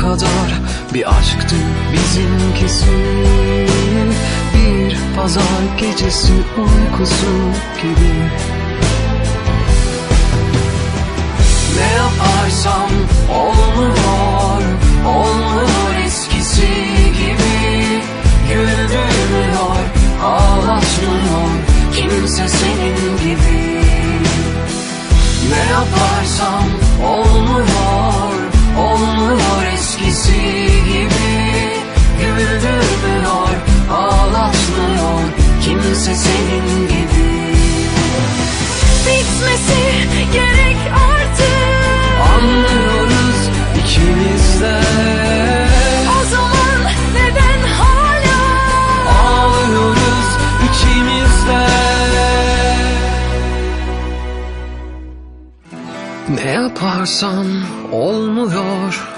kadar Bir aşktı bizimkisi. Bir pazar gecesi uykusu gibi Kimse senin gibi. Bitmesi gerek artık. Anlıyoruz ikimiz de. O zaman neden hala? Ağlıyoruz ikimiz de. Ne yaparsam olmuyor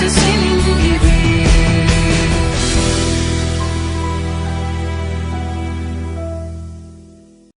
to see